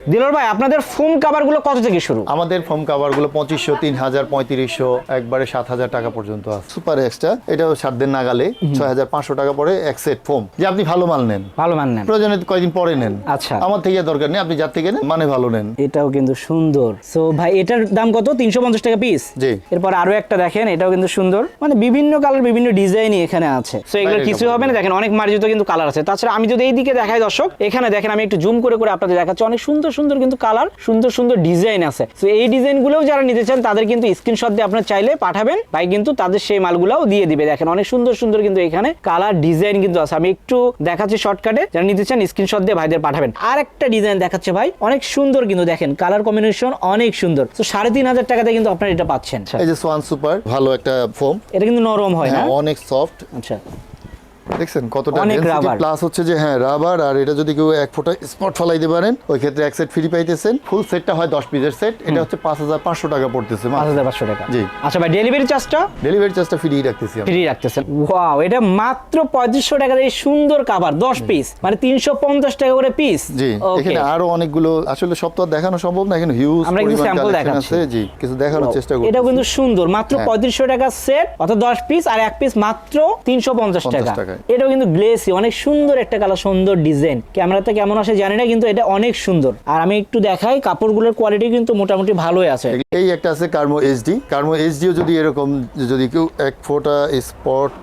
দিলর ভাই আপনাদের ফোম কাভারগুলো কত থেকে শুরু? আমাদের ফোম কাভারগুলো পঁচিশশো তিন হাজার পঁয়ত্রিশশো একবারে সাত হাজার টাকা পর্যন্ত আছে। সুপার এক্সট্রা এটাও সাত দিন নাগালে ছয় হাজার পাঁচশো টাকা পরে এক সেট ফোম যে আপনি ভালো মাল নেন। ভালো মান নেন। প্রয়োজনে কয়দিন পরে নেন। আচ্ছা। আমার থেকে দরকার নেই আপনি যার থেকে নেন মানে ভালো নেন। এটাও কিন্তু সুন্দর। সো ভাই এটার দাম কত? তিনশো পঞ্চাশ টাকা পিস জি। এরপর আরও একটা দেখেন এটাও কিন্তু সুন্দর। মানে বিভিন্ন কালার বিভিন্ন ডিজাইনই এখানে আছে। সো এগুলো কিছু হবে না দেখেন অনেক মার্জিত কিন্তু কালার আছে। তাছাড়া আমি যদি এইদিকে দেখাই দর্শক এখানে দেখেন আমি একটু জুম করে করে আপনাদের দেখাচ্ছি অনেক সুন্দর সুন্দর কিন্তু কালার সুন্দর সুন্দর ডিজাইন আছে। তো এই ডিজাইন গুলোও যারা নিতে চান তাদের কিন্তু স্ক্রিনশট দিয়ে আপনার চাইলে পাঠাবেন। ভাই কিন্তু তাদের সেই মালগুলোও দিয়ে দিবে। দেখেন অনেক সুন্দর সুন্দর কিন্তু এখানে কালার ডিজাইন কিন্তু আছে। আমি একটু দেখাচ্ছি শর্টকাটে যারা নিতে চান স্ক্রিনশট দিয়ে ভাইদের পাঠাবেন। আর একটা ডিজাইন দেখাচ্ছে ভাই অনেক সুন্দর কিন্তু দেখেন। কালার কম্বিনেশন অনেক সুন্দর। তো সাড়ে তিন হাজার টাকাতে কিন্তু আপনারা এটা পাচ্ছেন। এই যে সোয়ান সুপার ভালো একটা ফোম এটা কিন্তু নরম হয় না? অনেক সফট আচ্ছা। দেখছেন কতটা অনেক। প্লাস হচ্ছে যে হ্যাঁ রাবার আর এটা যদি কেউ এক ফোঁটা স্পট ফলাইতে পারেন ওই ক্ষেত্রে এক সেট ফ্রি পাইতেছেন। ফুল সেটটা হয় দশ পিসের সেট এটা হচ্ছে পাঁচ হাজার পাঁচশো টাকা পড়তেছে পাঁচ হাজার পাঁচশো টাকা। জি। আচ্ছা ভাই ডেলিভারি চার্জটা ডেলিভারি চার্জটা ফ্রি রাখতেছি ফ্রি রাখতেছেন। ওয়াও এটা মাত্র টাকার এই সুন্দর কাভার পিস মানে তিনশো পঞ্চাশ টাকা করে পিস জি এখানে আরও অনেকগুলো আসলে সব তো দেখানো সম্ভব না এখানে হিউজ আমরা কিন্তু sample দেখাচ্ছি। জি কিছু দেখানোর চেষ্টা করছি এটাও কিন্তু সুন্দর মাত্র হ্যাঁ। পঁয়ত্রিশশো টাকা সেট অর্থাৎ দশ পিস আর এক পিস মাত্র তিনশো পঞ্চাশ টাকা। টাকায়। এটাও কিন্তু গ্লেসি, অনেক সুন্দর একটা কালার, সুন্দর ডিজাইন। ক্যামেরাতে কেমন আসে জানি না, কিন্তু এটা অনেক সুন্দর। আর আমি একটু দেখাই, কাপড়গুলোর কোয়ালিটি কিন্তু মোটামুটি ভালোই আছে। এই একটা আছে কার্মো এইচডি কার্মো এইচডিও যদি এরকম, যদি কেউ এক ফোটা স্পট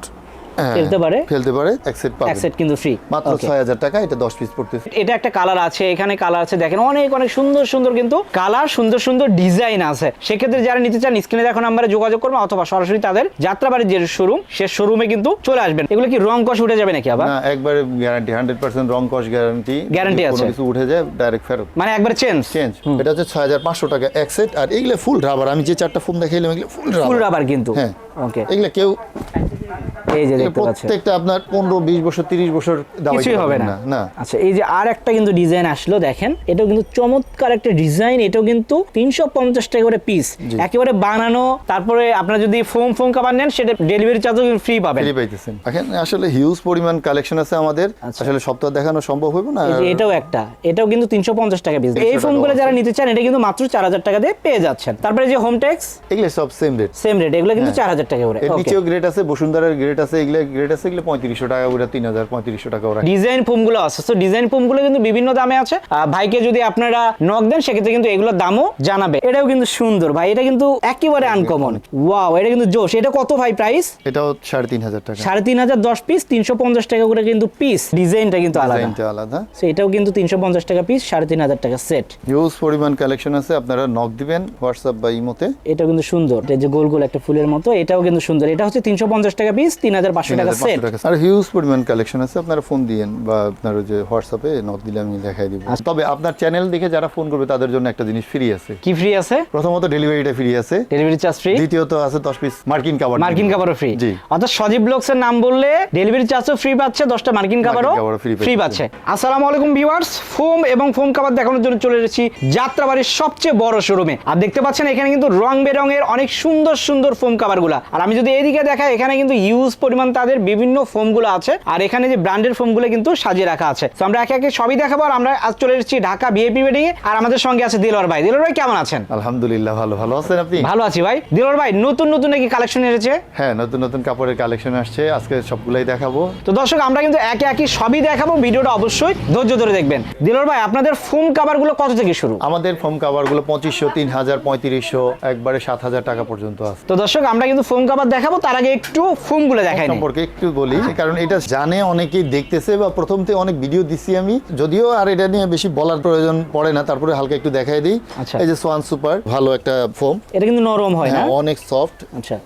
ফেলতে পারে? ফেলতে পারে এক সেট এক পাবে সেট কিন্তু ফ্রি মাত্র ছয় হাজার টাকা এটা দশ পিস পড়তেছে। এটা একটা কালার আছে এখানে কালার আছে দেখেন অনেক অনেক সুন্দর সুন্দর কিন্তু কালার সুন্দর সুন্দর ডিজাইন আছে। সেক্ষেত্রে যারা নিতে চান স্ক্রিনে দেখো নাম্বারে যোগাযোগ করবেন অথবা সরাসরি তাদের যাত্রাবাড়ির যে শোরুম সে শোরুমে কিন্তু চলে আসবেন। এগুলো কি রং কষ উঠে যাবে নাকি আবার? না একবারে গ্যারান্টি হান্ড্রেড পার্সেন্ট রং কস গ্যারান্টি Guarantee আছে। কিছু উঠে যায় ডাইরেক্ট ফেরত। মানে একবার চেঞ্জ চেঞ্জ এটা হচ্ছে ছয় হাজার পাঁচশো টাকা এক সেট আর এগুলো ফুল রাবার আমি যে চারটা ফোন দেখাইলাম এগুলো ফুল রাবার ফুল রাবার কিন্তু। হ্যাঁ। ওকে এগুলো কেউ এই যে দেখতে পাচ্ছেন। প্রত্যেকটা আপনার পনেরো বিশ বছর তিরিশ বছর দাওয়াইতে কিছুই হবে না। না আচ্ছা এই যে আর একটা কিন্তু ডিজাইন আসলো দেখেন। এটাও কিন্তু চমৎকার একটা ডিজাইন এটাও কিন্তু তিনশো পঞ্চাশ টাকা করে পিস একেবারে বানানো তারপরে আপনারা যদি ফোম ফোম কাবার নেন সেটা ডেলিভারি চার্জও ফ্রি পাবেন। ফ্রি পাইতেছেন। এখানে আসলে হিউজ পরিমাণ কালেকশন আছে আমাদের। আচ্ছা। আসলে সপ্তাহ দেখানো সম্ভব হবে না। এটাও একটা। এটাও কিন্তু তিনশো পঞ্চাশ টাকা পিস এই টাকা ফোনগুলো যারা নিতে চান এটা কিন্তু মাত্র চার হাজার টাকা দিয়ে পেয়ে যাচ্ছেন। তারপরে যে হোম ট্যাক্স এগুলো সব সেম রেট সেম রেট এগুলো কিন্তু চার হাজার টাকা করে এর নিচেও গ্রেড আছে বসুন্ধরার গ্রেড আছে এগুলো গ্রেড আছে এগুলো পঁয়ত্রিশশো টাকা করে তিন হাজার পঁয়ত্রিশশো টাকা ওরা ডিজাইন ফোমগুলো আছে। তো ডিজাইন ফোমগুলো কিন্তু বিভিন্ন দামে আছে। ভাইকে যদি আপনারা নক দেন সেক্ষেত্রে কিন্তু এগুলোর দামও জানাবে। এটাও কিন্তু সুন্দর ভাই। এটা কিন্তু একেবারে আনকমন ওয়াও এটা কিন্তু জোশ। এটা কত ভাই প্রাইস এটাও সাড়ে তিন হাজার টাকা। সাড়ে তিন হাজার দশ পিস তিনশো পঞ্চাশ টাকা করে কিন্তু পিস ডিজাইনটা কিন্তু আলাদা। ডিজাইনটা আলাদা। এটাও কিন্তু তিনশো পঞ্চাশ টাকা পিস সাড়ে তিন হাজার টাকা সেট হিউজ পরিমাণ কালেকশন আছে আপনারা নক দিবেন হোয়াটসঅ্যাপ বা ইমোতে এটাও কিন্তু সুন্দর। এই যে গোল গোল একটা ফুলের মতো এটাও কিন্তু সুন্দর। এটা হচ্ছে তিনশো পঞ্চাশ টাকা পিস তিন হাজার পাঁচশো টাকা সেট আর হিউজ পরিমাণ কালেকশন আছে আপনারা ফোন দিয়েন বা আপনার যে হোয়াটসঅ্যাপে নক দিলে আমি দেখাই দিব। আচ্ছা। তবে আপনার চ্যানেল দেখে যারা ফোন করবে তাদের জন্য একটা জিনিস ফ্রি আছে। কি ফ্রি আছে? প্রথমত ডেলিভারিটা ফ্রি আছে। ডেলিভারি চার্জ ফ্রি দ্বিতীয়ত আছে দশ পিস মার্কিন কাভার মার্কিন কাভারও ফ্রি জি। অর্থাৎ সজীব ব্লগস এর নাম বললে ডেলিভারি চার্জও ফ্রি পাচ্ছে দশটা মার্কিন কাভারও কাভারও free ফ্রি পাচ্ছে। পাচ্ছে। আসসালামু আলাইকুম ভিউয়ার্স ফোম এবং ফোম কাভার দেখানোর জন্য চলে এসেছি যাত্রাবাড়ির সবচেয়ে বড় শোরুমে আর দেখতে পাচ্ছেন এখানে কিন্তু রং বেরঙের অনেক সুন্দর সুন্দর ফোম কাভারগুলো আর আমি যদি এইদিকে দেখাই এখানে কিন্তু ইউজ পরিমাণ তাদের বিভিন্ন ফোমগুলো আছে আর এখানে যে ব্র্যান্ডের ফোমগুলো কিন্তু সাজিয়ে রাখা আছে। তো আমরা একে একে সবই দেখাবো আর আমরা আজ চলে এসেছি ঢাকা বিএপি ওয়েডিং এ আর আমাদের সঙ্গে আছে দিলওয়ার ভাই। দিলওয়ার ভাই কেমন আছেন? আলহামদুলিল্লাহ ভালো। ভালো আছেন আপনি? ভালো আছি ভাই। দিলওয়ার ভাই নতুন নতুন নাকি কালেকশন এসেছে? হ্যাঁ নতুন নতুন কাপড়ের কালেকশন আসছে আজকে সবগুলাই দেখাবো। তো দর্শক আমরা কিন্তু একে একে সবই দেখাবো ভিডিওটা অবশ্যই ধৈর্য ধরে দেখবেন। দিলর ভাই আপনাদের ফোম কাভারগুলো কত থেকে শুরু? আমাদের ফোম কাভারগুলো পঁচিশশো তিন হাজার পঁয়ত্রিশশো একবারে সাত হাজার টাকা পর্যন্ত আছে। তো দর্শক আমরা কিন্তু কাভার দেখাবো তার আগে একটু ফোমগুলো দেখাই সম্পর্কে একটু বলি কারণ এটা জানে অনেকেই দেখতেছে বা প্রথম থেকে অনেক ভিডিও দিছি আমি। যদিও আর এটা নিয়ে বেশি বলার প্রয়োজন পড়ে না তারপরে হালকা একটু দেখাই দিই। আচ্ছা। এই যে সোয়ান সুপার ভালো একটা ফোম। এটা কিন্তু নরম হয় না? অনেক সফট আচ্ছা।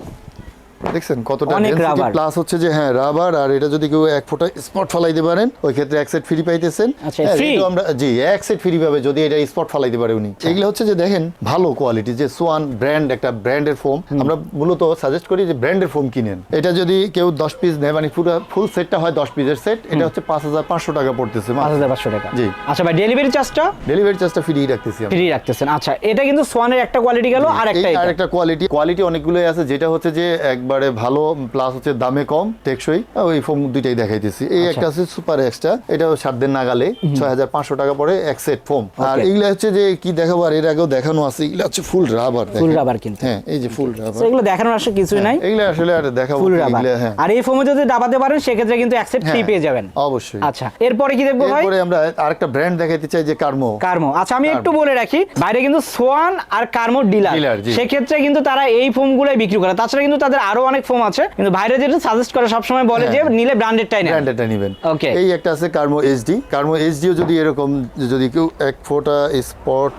দেখছেন কতটা অনেক প্লাস হচ্ছে যে হ্যাঁ রাবার আর এটা যদি কেউ এক ফোঁটা স্পট ফলাইতে পারেন ওই ক্ষেত্রে এক সেট ফ্রি পাইতেছেন। আচ্ছা, হ্যাঁ? এটাও আমরা জি এক সেট ফ্রি পাবে যদি এটা স্পট ফলাইতে পারে উনি। এগুলো হচ্ছে যে দেখেন ভালো কোয়ালিটি যে সোয়ান ব্র্যান্ড একটা ব্র্যান্ডের ফোম আমরা মূলত সাজেস্ট করি যে ব্র্যান্ডের ফোম কিনেন। এটা যদি কেউ দশ পিস নেয় মানে পুরো ফুল সেটটা হয় দশ পিসের সেট এটা হচ্ছে পাঁচ হাজার পাঁচশো টাকা পড়তেছে পাঁচ হাজার পাঁচশো টাকা। জি। আচ্ছা ভাই ডেলিভারি চার্জটা ডেলিভারি চার্জটা ফ্রি রাখতেছি ফ্রি রাখতেছেন। আচ্ছা এটা কিন্তু সোয়ানের একটা কোয়ালিটি গেল আর একটা এটা। আরেকটা কোয়ালিটি কোয়ালিটি অনেকগুলোই আছে যেটা হচ্ছে যে একবার একবারে ভালো প্লাস হচ্ছে দামে কম টেকসই। ওই ফোম দুইটাই দেখাইতেছি। এই আচ্ছা। একটা আছে সুপার এক্সট্রা এটাও সাত দিন নাগালে ছয় হাজার পাঁচশো টাকা পরে এক সেট ফোম আর Okay. হচ্ছে যে কি দেখাবো আর এর আগেও দেখানো আছে এগুলা হচ্ছে ফুল রাবার ফুল রাবার কিন্তু। হ্যাঁ এই যে ফুল রাবার এগুলো দেখানোর আসলে কিছুই নাই। এগুলা আসলে আর দেখাবো ফুল রাবার হ্যাঁ। আর এই ফোমে যদি দাবাতে পারেন সেক্ষেত্রে কিন্তু অ্যাকসেপ্ট ফ্রি হ্যাঁ, পেয়ে যাবেন। অবশ্যই। আচ্ছা এরপরে কি দেখব ভাই? এরপরে আমরা আরেকটা ব্র্যান্ড দেখাইতে চাই যে কার্মো কার্মো আচ্ছা আমি একটু বলে রাখি বাইরে কিন্তু সোয়ান আর কার্মো ডিলার সেক্ষেত্রে কিন্তু তারা এই ফোম গুলাই বিক্রি করে। তাছাড়া কিন্তু তাদের আরও অনেক ফোম আছে কিন্তু বাইরে যেটা সাজেস্ট করে সবসময় বলে যে হ্যাঁ। নিলে ব্র্যান্ডেডটাই নেন। ব্র্যান্ডেডটা নেবেন। ওকে এই একটা আছে কার্মো এইচডি কার্মো এইচডিও যদি এরকম যদি কেউ এক ফোটা স্পট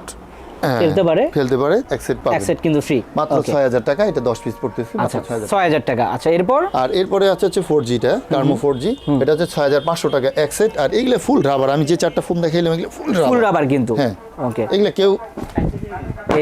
ফেলতে পারে? ফেলতে পারে এক সেট পাবে। এক সেট কিন্তু ফ্রি মাত্র ছয় হাজার টাকা এটা দশ পিস পড়তেছে মাত্র আচ্ছা ছয় হাজার ছয় হাজার টাকা। আচ্ছা এরপর? আর এরপরে আছে হচ্ছে ফোর জিটা কার্মো ফোর জি এটা হচ্ছে ছয় হাজার পাঁচশো টাকা এক সেট আর এগুলো ফুল রাবার আমি যে চারটা ফোন দেখাইলাম এগুলো ফুল রাবার ফুল রাবার কিন্তু। হ্যাঁ। ওকে এগুলো কেউ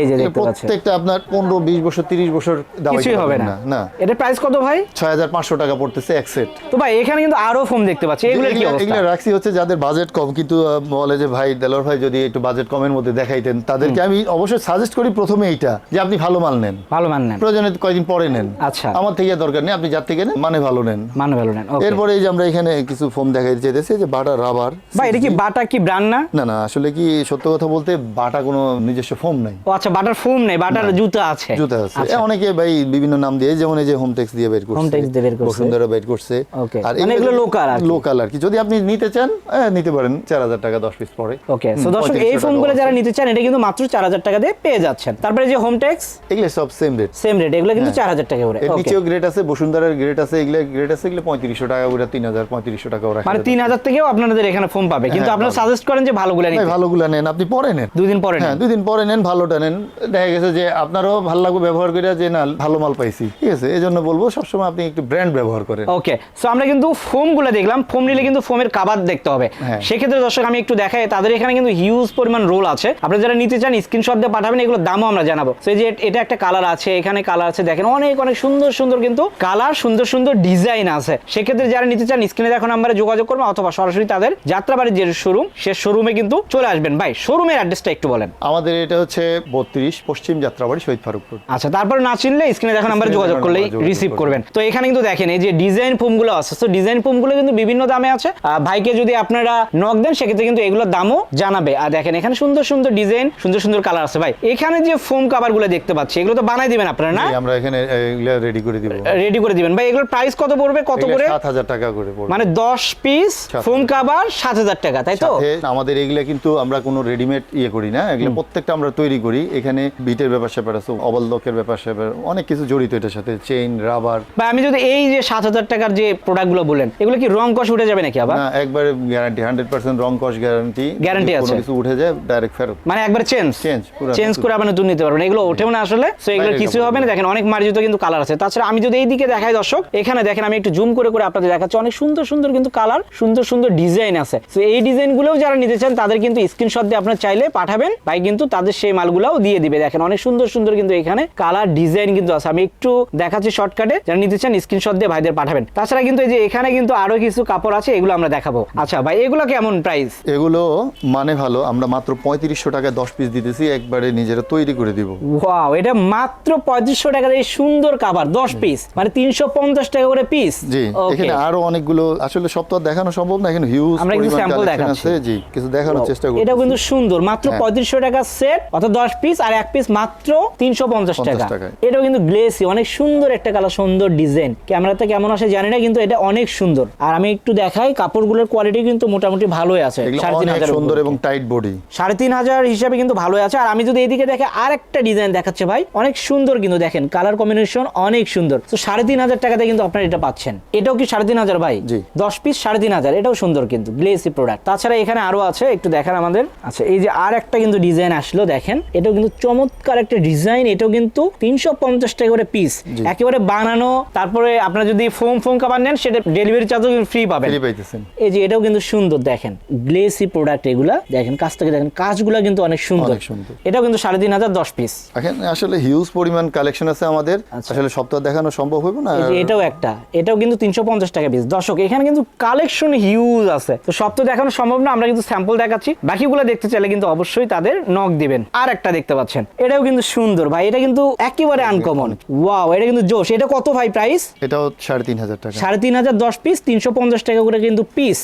এই যে দেখতে পাচ্ছেন। প্রত্যেকটা আপনার পনেরো বিশ বছর তিরিশ বছর দাবাইতে কিছুই হবে না। না। এটা প্রাইস কত ভাই? ছয় হাজার পাঁচশো টাকা পড়তেছে এক সেট তো ভাই এখানে কিন্তু আরও ফোন দেখতে পাচ্ছি। এগুলোর কি অবস্থা? এগুলো রাখছি হচ্ছে যাদের বাজেট কম কিন্তু বলে যে ভাই দেলোর ভাই যদি একটু বাজেট কমের মধ্যে দেখাইতেন তাদেরকে আমি অবশ্যই সাজেস্ট করি প্রথমে এইটা যে আপনি ভালো মাল নেন। ভালো মান নেন। প্রয়োজনে কয়েকদিন পরে নেন। আচ্ছা। আমার থেকে দরকার নেই আপনি যার থেকে নেন মানে ভালো নেন। মানে ভালো নেন এরপরে এই যে আমরা এখানে কিছু ফোম দেখাইতে চাইতেছি যে বাটা রাবার ভাই এটা কি বাটা কি ব্র্যান্ড না? না না আসলে কি সত্য কথা বলতে বাটা কোনো নিজস্ব ফোম নাই। ও আচ্ছা বাটার ফোম নেই বাটার জুতা আছে। জুতা আছে। আচ্ছা। অনেকে ভাই বিভিন্ন নাম দিয়ে যেমন এই যে হোমটেক্স দিয়ে বের করছে। Hometex দিয়ে বের করছে। বসুন্ধরা বের করছে। Okay. মানে এগুলো local আর। লোকাল আর কি। যদি আপনি নিতে চান নিতে পারেন। চার হাজার টাকা দশ পিস পরে। ওকে সো দর্শক এই টাকা ফোনগুলো যারা নিতে চান এটা কিন্তু মাত্র চার হাজার টাকা দিয়ে পেয়ে যাচ্ছেন। তারপরে যে হোম ট্যাক্স এগুলো সব সেম রেট সেম রেট এগুলো কিন্তু চার হাজার টাকা করে। হ্যাঁ। এর নিচেও গ্রেড আছে বসুন্ধরার গ্রেড আছে এগুলো গ্রেড আছে এগুলো পঁয়ত্রিশশো টাকা করে তিন হাজার পঁয়ত্রিশশো টাকা ওরা মানে তিন হাজার থেকেও আপনাদের এখানে ফোন পাবে। কিন্তু হ্যাঁ, আপনারা সাজেস্ট করেন যে ভালোগুলো ভাই নিতে। ভালোগুলো নেন আপনি পরে নেন। দুই দিন পরে হ্যাঁ নেন। দুই দিন পরে নেন ভালোটা নেন। দেখা গেছে যে আপনারও ভালো লাগবে ব্যবহার করে যে না ভালো মাল পাইছি। ঠিক আছে এই জন্য বলব সবসময় আপনি একটু ব্র্যান্ড ব্যবহার করেন। ওকে সো আমরা কিন্তু ফোমগুলো দেখলাম। ফোম নিলে কিন্তু ফোমের কাবার দেখতে হবে। হ্যাঁ। সেক্ষেত্রে দর্শক আমি একটু দেখাই তাদের এখানে কিন্তু হিউজ পরিমাণ রোল আছে। আপনারা যারা নিতে চান স্ক্রিনশট দিয়ে পাঠাবেন এগুলোর দামও আমরা জানাব। তো এই যে এটা একটা কালার আছে এখানে কালার আছে দেখেন অনেক অনেক সুন্দর সুন্দর কিন্তু কালার সুন্দর সুন্দর ডিজাইন আছে। সেক্ষেত্রে যারা নিতে চান স্ক্রিনে দেখো নাম্বারে যোগাযোগ করবেন অথবা সরাসরি তাদের যাত্রাবাড়ির যে শোরুম সে শোরুমে কিন্তু চলে আসবেন। ভাই শোরুমের অ্যাড্রেসটা একটু বলেন। আমাদের এটা হচ্ছে বত্রিশ পশ্চিম যাত্রাবাড়ি শহীদ ফারুকপুর। আচ্ছা তারপর না চিনলে স্ক্রিনে দেখা নাম্বারে যোগাযোগ করলেই রিসিভ করবেন। তো এখানে কিন্তু দেখেন এই যে ডিজাইন ফোমগুলো আছে তো ডিজাইন ফোমগুলো কিন্তু বিভিন্ন দামে আছে। ভাইকে যদি আপনারা নক দেন সেক্ষেত্রে কিন্তু এগুলোর দামও জানাবে। আর দেখেন এখানে সুন্দর সুন্দর ডিজাইন সুন্দর সুন্দর কালার আছে ভাই। এখানে যে ফোম কাভারগুলো দেখতে পাচ্ছি এগুলো তো বানাই দিবেন আপনারা না? আমরা এখানে এগুলা রেডি করে দিব। রেডি করে দিবেন। ভাই এগুলোর প্রাইস কত পড়বে? কত করে? সাত হাজার টাকা করে পড়বে। মানে দশ পিস ফোম কাভার সাত হাজার টাকা তাই তো? আমাদের এগুলা কিন্তু আমরা কোনো রেডিমেড ইয়ে করি না। এগুলো প্রত্যেকটা আমরা তৈরি করি। এখানে বিটের ব্যাপার স্যাপার আছে অবলদকের ব্যাপার স্যাপার অনেক কিছু জড়িত এটার সাথে। চেইন রাবার ভাই আমি যদি এই যে সাত হাজার টাকার যে প্রোডাক্টগুলো বলেন এগুলো কি রং কষ উঠে যাবে নাকি আবার? না একবারে গ্যারান্টি হান্ড্রেড পার্সেন্ট রং কস গ্যারান্টি গ্যারান্টি আছে। কিছু উঠে যায় ডাইরেক্ট ফেরত। মানে একবার চেঞ্জ চেঞ্জ করে আপনি নতুন নিতে পারবেন এগুলো ওঠেও না আসলে। সো এগুলো কিছু হবে না। দেখেন অনেক মার্জিত কিন্তু কালার আছে। তাছাড়া আমি যদি এইদিকে দেখাই দর্শক এখানে দেখেন আমি একটু জুম করে করে আপনাদের দেখাচ্ছি। অনেক সুন্দর সুন্দর কিন্তু কালার সুন্দর সুন্দর ডিজাইন আছে। তো এই ডিজাইন গুলোও যারা নিতে চান তাদের কিন্তু স্ক্রিনশট দিয়ে আপনারা চাইলে পাঠাবেন। ভাই কিন্তু তাদের সেই মালগুলোও দিয়ে দিবে। দেখেন অনেক সুন্দর সুন্দর কিন্তু এখানে কালার ডিজাইন কিন্তু আছে। আমি একটু দেখাচ্ছি শর্টকাটে যারা নিতে চান স্ক্রিনশট দিয়ে ভাইদের পাঠাবেন। তাছাড়া কিন্তু এই যে এখানে কিন্তু আরও কিছু কাপড় আছে এগুলো আমরা দেখাবো। আচ্ছা ভাই এগুলো কেমন প্রাইস এগুলো মানে ভালো আমরা মাত্র পঁয়ত্রিশশো টাকায় দশ পিস দিতেছি একবারে নিজেরা তৈরি করে দিব। ওয়াও এটা মাত্র পঁয়ত্রিশশো টাকা দিয়ে সুন্দর কাভার দশ পিস মানে তিনশো পঞ্চাশ টাকা করে পিস জি এখানে আরও অনেকগুলো আসলে সব তো দেখানো সম্ভব না এখানে হিউজ আমরা কিছু কালেকশন দেখাচ্ছি। জি কিছু দেখানোর চেষ্টা করি এটাও কিন্তু সুন্দর মাত্র হ্যাঁ। পঁয়ত্রিশশো টাকা সেট অর্থাৎ দশ পিস আর এক পিস মাত্র তিনশো পঞ্চাশ 50 টাকা। এটাও কিন্তু গ্লেসি অনেক সুন্দর একটা কালার সুন্দর ডিজাইন ক্যামেরাতে কেমন আসে জানি না কিন্তু এটা অনেক সুন্দর। আর আমি একটু দেখাই কাপড়গুলোর কোয়ালিটি কিন্তু মোটামুটি ভালোই আছে এগুলো সাড়ে তিন অনেক হাজার সুন্দর এবং টাইট বডি সাড়ে তিন হাজার হিসাবে কিন্তু ভালো আছে। আর আমি যদি এইদিকে দেখে আর একটা ডিজাইন দেখাচ্ছে ভাই অনেক সুন্দর কিন্তু দেখেন কালার কম্বিনেশন অনেক সুন্দর। তো সাড়ে তিন হাজার টাকাতে কিন্তু আপনারা এটা পাচ্ছেন। এটাও কি সাড়ে তিন হাজার ভাই? দশ পিস সাড়ে তিন হাজার এটাও সুন্দর কিন্তু গ্লেসি প্রোডাক্ট তাছাড়া এখানে আরও আছে একটু দেখেন আমাদের। আচ্ছা এই যে আর একটা কিন্তু ডিজাইন আসলো দেখেন এটাও কিন্তু চমৎকার একটা ডিজাইন এটাও কিন্তু তিনশো পঞ্চাশ টাকা করে পিস একেবারে বানানো তারপরে আপনার যদি ফোম ফোম কাবার নেন সেটা ডেলিভারি চার্জও কিন্তু ফ্রি পাবেন। এই যে এটাও কিন্তু সুন্দর দেখেন গ্লেসি প্রোডাক্ট এগুলা। দেখেন কাছ থেকে দেখেন কাজগুলা কিন্তু অনেক সুন্দর। সুন্দর। এটাও কিন্তু সাড়ে তিন হাজার দশ পিস এখানে আসলে হিউজ পরিমাণ কালেকশন আছে আমাদের। আচ্ছা। আসলে সপ্তাহ দেখানো সম্ভব হবে না। এটাও একটা। এটাও কিন্তু তিনশো পঞ্চাশ টাকা পিস দর্শক এখানে কিন্তু কালেকশন হিউজ আছে। তো সব তো দেখানো সম্ভব না আমরা কিন্তু স্যাম্পল দেখাচ্ছি। বাকিগুলো দেখতে চাইলে কিন্তু অবশ্যই তাদের নক দিবেন। আর একটা দেখতে পাচ্ছেন। এটাও কিন্তু সুন্দর ভাই। এটা কিন্তু একেবারে আনকমন ওয়াও এটা কিন্তু জোশ। এটা কত ভাই প্রাইস এটাও সাড়ে তিন হাজার টাকা। সাড়ে তিন হাজার দশ পিস তিনশো পঞ্চাশ টাকা করে কিন্তু পিস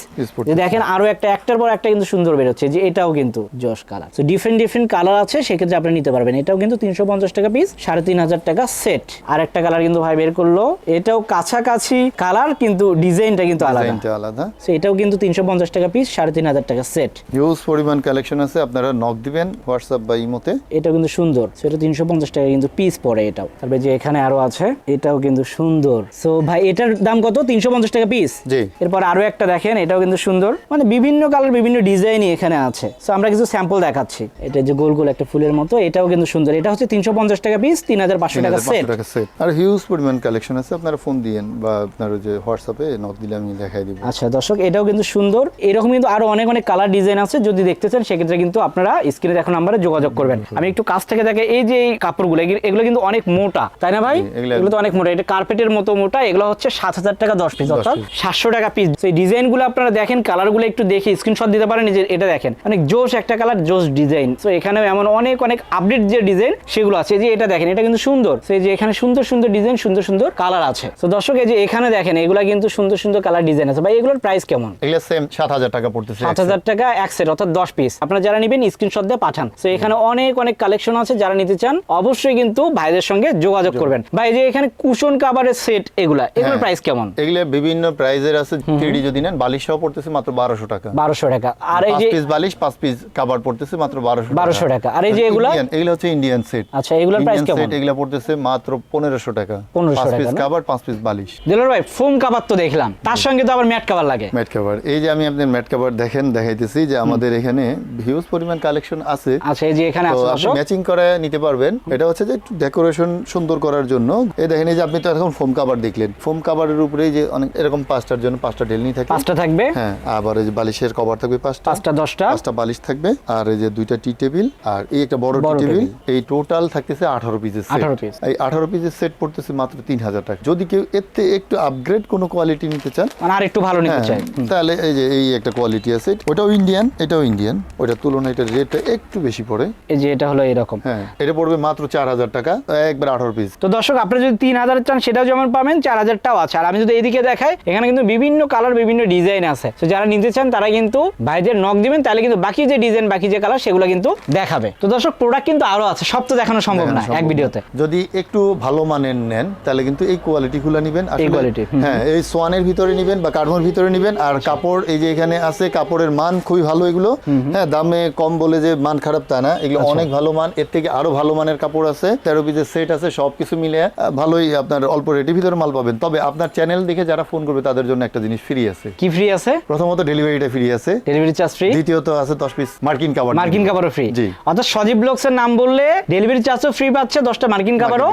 দেখেন আরও একটা একটার পর একটা কিন্তু সুন্দর বেরোচ্ছে। যে এটাও কিন্তু জশ কালার তো ডিফারেন্ট ডিফারেন্ট কালার আছে সেক্ষেত্রে আপনি নিতে পারবেন। এটাও কিন্তু তিনশো পঞ্চাশ টাকা পিস সাড়ে তিন হাজার টাকা সেট আর একটা কালার কিন্তু ভাই বের করল। এটাও কাছাকাছি কালার কিন্তু ডিজাইনটা কিন্তু আলাদা। আলাদা। এটাও কিন্তু তিনশো পঞ্চাশ টাকা পিস সাড়ে তিন হাজার টাকা সেট হিউজ পরিমাণ কালেকশন আছে আপনারা নক দিবেন হোয়াটসঅ্যাপ বা ইমোতে এটাও কিন্তু সুন্দর। সেটা তিনশো পঞ্চাশ টাকা কিন্তু পিস পড়ে এটাও। তারপরে যে এখানে আরও আছে এটাও কিন্তু সুন্দর। সো ভাই এটার দাম কত? তিনশো পঞ্চাশ টাকা পিস জি। এরপর আরও একটা দেখেন এটাও কিন্তু সুন্দর। মানে বিভিন্ন কালার বিভিন্ন ডিজাইনই এখানে আছে। সো আমরা কিছু স্যাম্পল দেখাচ্ছি। এটা যে গোল গোল একটা ফুলের মতো এটাও কিন্তু সুন্দর। এটা হচ্ছে তিনশো পঞ্চাশ টাকা পিস তিন হাজার পাঁচশো টাকা সেট 3500 টাকা সেট আর হিউজ পরিমাণ কালেকশন আছে আপনারা ফোন দিয়েন বা আপনার যে হোয়াটসঅ্যাপে নক দিলে আমি দেখাই দিব। আচ্ছা দর্শক এটাও কিন্তু সুন্দর। এরকম কিন্তু আরও অনেক অনেক কালার ডিজাইন আছে যদি দেখতে চান সেক্ষেত্রে কিন্তু আপনারা স্ক্রিনে দেখো নাম্বারে যোগাযোগ করবেন। আমি একটু কাছ থেকে দেখে এই যে এই কাপড়গুলো এগুলো- কিন্তু অনেক মোটা তাই না ভাই? এগুলো- তো অনেক মোটা। এটা কার্পেটের মতো মোটা এগুলো হচ্ছে সাত হাজার টাকা দশ পিস অর্থাৎ সাতশো টাকা পিস সেই ডিজাইনগুলো আপনারা দেখেন কালারগুলো একটু দেখে স্ক্রিনশট দিতে পারেন এটা দেখেন। অনেক জোশ একটা কালার জোশ ডিজাইন তো এখানেও এমন অনেক অনেক আপডেট যে ডিজাইন সেগুলো আছে। যে এটা দেখেন এটা কিন্তু সুন্দর। সেই যে এখানে সুন্দর সুন্দর ডিজাইন সুন্দর সুন্দর কালার আছে। তো দর্শক এই যে এখানে দেখেন এগুলা কিন্তু সুন্দর সুন্দর কালার ডিজাইন আছে। ভাই এগুলোর প্রাইস কেমন? এগুলো সেম সাত হাজার টাকা পড়তেছে সাত হাজার টাকা এক সেট অর্থাৎ দশ পিস আপনারা যারা নেবেন স্ক্রিনশট দিয়ে পাঠান। তো এখানে অনেক অনেক কালেকশন আছে। যারা নিতে চান অবশ্যই কিন্তু ভাইদের সঙ্গে যোগাযোগ করবেন। ভাই যে এখানে কুশন কাভারের সেট এগুলা এগুলোর। প্রাইস কেমন? এগুলো বিভিন্ন প্রাইজের আছে। থ্রিডি যদি নেন বালিশ সহ পড়তেছে মাত্র বারোশো টাকা। বারোশো টাকা। আর এই যে পিস বালিশ পাঁচ পিস কাভার পড়তেছে মাত্র বারোশো 1200 টাকা। আর এই যে এগুলা? এগুলো হচ্ছে ইন্ডিয়ান সেট আচ্ছা, এগুলার price কেমন? এগুলো পড়তেছে মাত্র পনেরোশো টাকা। 1500 পাঁচ পিস কাভার পাঁচ পিস বালিশ। দিলার ভাই ফোম কাভার তো দেখলাম। তার সঙ্গে তো আবার ম্যাট কাভার লাগে। ম্যাট কাভার এই যে আমি আপনার ম্যাট কাভার দেখেন দেখাইতেছি যে আমাদের এখানে হিউজ পরিমাণ কালেকশন আছে। আচ্ছা এই যে এখানে আছে ম্যাচিং করে নিতে পারবেন। এটা হচ্ছে যে ডেকোরেশন সুন্দর করার জন্য। এই দেখেন এই যে আপনি তো এখন ফোম কাভার দেখলেন। ফোম কাভারের উপরে যে অনেক এরকম পাঁচটার জন্য পাঁচটা ঢেলনি থাকে। পাঁচটা থাকবে? হ্যাঁ আবার এই যে বালিশের কভার থাকবে পাঁচটা। পাঁচটা দশটা। পাঁচটা বালিশ থাকবে। আর এই যে দুইটা টি টেবিল আর এই একটা বড় টেবিল টেবিল। এই টোটাল থাকতেছে আঠারো পিসের 18 এই আঠারো পিসের সেট পড়তেছে মাত্র তিন হাজার টাকা। যদি কেউ থেকে একটু আপগ্রেড কোনো কোয়ালিটি নিতে চান মানে আর একটু ভালো নিতে হ্যাঁ, হুম। তাহলে এই যে এই একটা কোয়ালিটি আছে ওটাও ইন্ডিয়ান এটাও ইন্ডিয়ান তুলনায় এটার রেটটা একটু বেশি পড়ে। এই যে এটা হলো এরকম। হ্যাঁ এটা পড়বে মাত্র চার হাজার টাকা একবার আঠারো পিস তো দর্শক আপনি যদি তিন হাজার চান সেটাও যেমন পাবেন চার হাজারটাও আছে। আর আমি যদি এদিকে দেখাই এখানে কিন্তু বিভিন্ন কালার বিভিন্ন ডিজাইন আছে। তো যারা নিতে চান তারা কিন্তু ভাইদের নক দিবেন তাহলে কিন্তু বাকি যে ডিজাইন বাকি যে কালার সেগুলো কিন্তু দেখাবে। তো দর্শক প্রোডাক্ট কিন্তু আরও আছে সব তো দেখানো সম্ভব না এক ভিডিওতে। যদি একটু ভালো মানের নেন তাহলে কিন্তু এই কোয়ালিটি গুলো নিবেন। quality, হুম। হ্যাঁ এই সোয়ানের ভিতরে নিবেন বা কার্বন ভিতরে নিবেন। আর কাপড় এই যে এখানে আছে কাপড়ের মান খুবই ভালো এগুলো। হ্যাঁ দামে কম বলে যে মান খারাপ তা না। এগুলো আচ্ছা। অনেক ভালো মান এর থেকে আরও ভালো মানের কাপড় আছে। তেরো পিসের সেট আছে সবকিছু মিলে ভালোই আপনার অল্প রেটের ভিতরে মাল পাবেন। তবে আপনার চ্যানেল দেখে যারা ফোন করবে তাদের জন্য একটা জিনিস ফ্রি আছে। কি ফ্রি আছে? প্রথমত ডেলিভারিটা ফ্রি আছে। ডেলিভারি চার্জ ফ্রি দ্বিতীয়ত আছে দশ পিস মার্কিন কাপড় মার্কিন কাপড় ফ্রি জি। অর্থাৎ সজীব ব্লগসের নাম বললে ডেলিভারি চার্জও ফ্রি পাচ্ছে দশটা মার্কিন কাপড়ও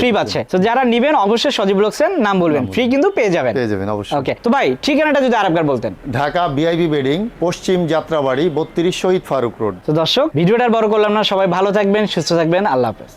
ফ্রি পাচ্ছে। তো যারা নিবেন অবশ্যই সজীব ব্লগসের নাম বলবেন। ফ্রি কিন্তু পেয়ে যাবেন। পেয়ে যাবেন অবশ্যই। ওকে তো ভাই ঠিকানাটা যদি আরেকবার বলতেন। ঢাকা বিআইবি বেডিং পশ্চিম যাত্রাবাড়ি বত্রিশ শহীদ ফারুক রোড। তো দর্শক ভিডিওটা বড় করলাম না। সবাই ভালো থাকবেন সুস্থ থাকবেন। আল্লাহ হাফেজ।